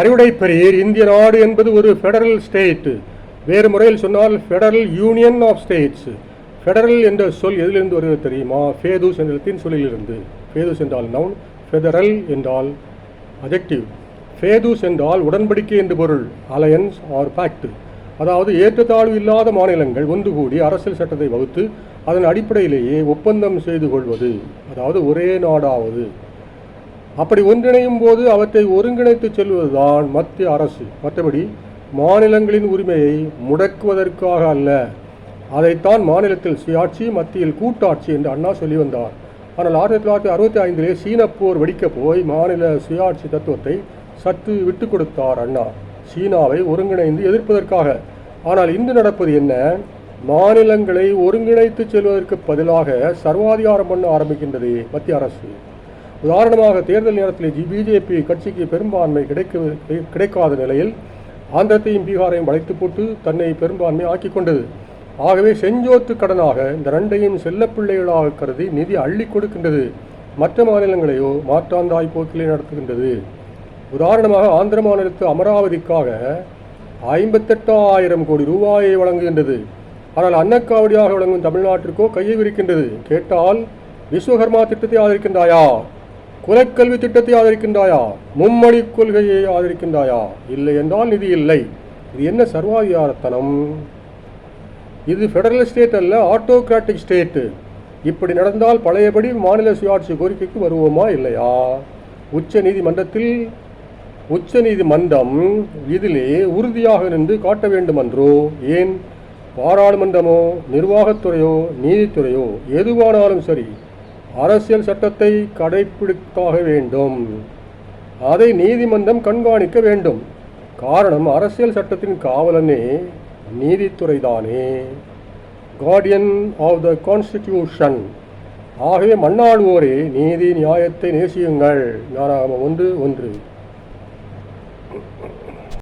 அறிவுடை பெரியர் இந்திய நாடு என்பது ஒரு ஃபெடரல் ஸ்டேட் வேறு முறையில் சொன்னால் federal union of states federal என்ற சொல் எதிலிருந்து வருகிறது தெரியுமா? ஃபேதூஸ் என்ற லத்தீன் சொல்லிலிருந்து. ஃபேதூஸ் என்றால் நவுன் ஃபெடரல் என்றால் அஜெக்டிவ் ஃபேதூஸ் என்றால் உடன்படிக்கை என்று பொருள் அலையன்ஸ் ஆர் பேக்ட் அதாவது ஏற்றத்தாழ்வு இல்லாத மாநிலங்கள் ஒன்று கூடி அரசியல் சட்டத்தை வகுத்து அதன் அடிப்படையிலேயே ஒப்பந்தம் செய்து கொள்வது. அதாவது ஒரே நாடாவது. அப்படி ஒன்றிணையும் போது அவற்றை ஒருங்கிணைத்து செல்வதுதான் மத்திய அரசு. மற்றபடி மாநிலங்களின் உரிமையை முடக்குவதற்காக அல்ல. அதைத்தான் மாநிலத்தில் சுயாட்சி மத்தியில் கூட்டாட்சி என்று அண்ணா சொல்லி வந்தார். ஆனால் ஆயிரத்தி தொள்ளாயிரத்தி அறுபத்தி ஐந்திலே சீனப் போர் வெடிக்கப் போய் மாநில சுயாட்சி தத்துவத்தை சற்று விட்டு கொடுத்தார் அண்ணா. சீனாவை ஒருங்கிணைந்து எதிர்ப்பதற்காக. ஆனால் இன்று நடப்பது என்ன? மாநிலங்களை ஒருங்கிணைத்து செல்வதற்கு பதிலாக சர்வாதிகாரம் பண்ண ஆரம்பிக்கின்றது மத்திய அரசு. உதாரணமாக தேர்தல் நேரத்தில் ஜி பிஜேபி கட்சிக்கு பெரும்பான்மை கிடைக்க கிடைக்காத நிலையில் ஆந்திரத்தையும் பீகாரையும் வளைத்து போட்டு தன்னை பெரும்பான்மை ஆக்கி கொண்டது. ஆகவே செஞ்சோத்து கடனாக இந்த ரெண்டையும் செல்லப்பிள்ளைகளாக கருதி நிதி அள்ளி கொடுக்கின்றது. மற்ற மாநிலங்களையோ மாற்றாந்தாய் போக்கிலே நடத்துகின்றது. உதாரணமாக ஆந்திர மாநிலத்து அமராவதிக்காக ஐம்பத்தெட்டாயிரம் கோடி ரூபாயை வழங்குகின்றது. ஆனால் அன்னக்காவடியாக வழங்கும் தமிழ்நாட்டிற்கோ கையை விரிக்கின்றது. கேட்டால் விஸ்வகர்மா திட்டத்தை ஆதரிக்கின்றாயா? குலக்கல்வி திட்டத்தை ஆதரிக்கின்றாயா? மும்மொழி கொள்கையை ஆதரிக்கின்றாயா? இல்லை என்றால் நிதி இல்லை. இது என்ன சர்வாதிகாரத்தனம்? இது ஃபெடரல் ஸ்டேட் அல்ல ஆட்டோகிராட்டிக் ஸ்டேட்டு இப்படி நடந்தால் பழையபடி மாநில சுயாட்சி கோரிக்கைக்கு வருவோமா இல்லையா? உச்ச நீதிமன்றத்தில் உச்ச நீதிமன்றம் இதிலே உறுதியாக நின்று காட்ட வேண்டுமன்றோ? ஏன்? பாராளுமன்றமோ நிர்வாகத்துறையோ நீதித்துறையோ எதுவானாலும் சரி அரசியல் சட்டத்தை கடைபிடித்தாக வேண்டும். அதை நீதிமன்றம் கண்காணிக்க வேண்டும். காரணம் அரசியல் சட்டத்தின் காவலனே நீதித்துறை தானே கார்டியன் ஆஃப் த கான்ஸ்டிடியூஷன் ஆகவே மன்னாடுவோரே நீதி நியாயத்தை நேசியுங்கள். ஞானாகமம் ஒன்று ஒன்று.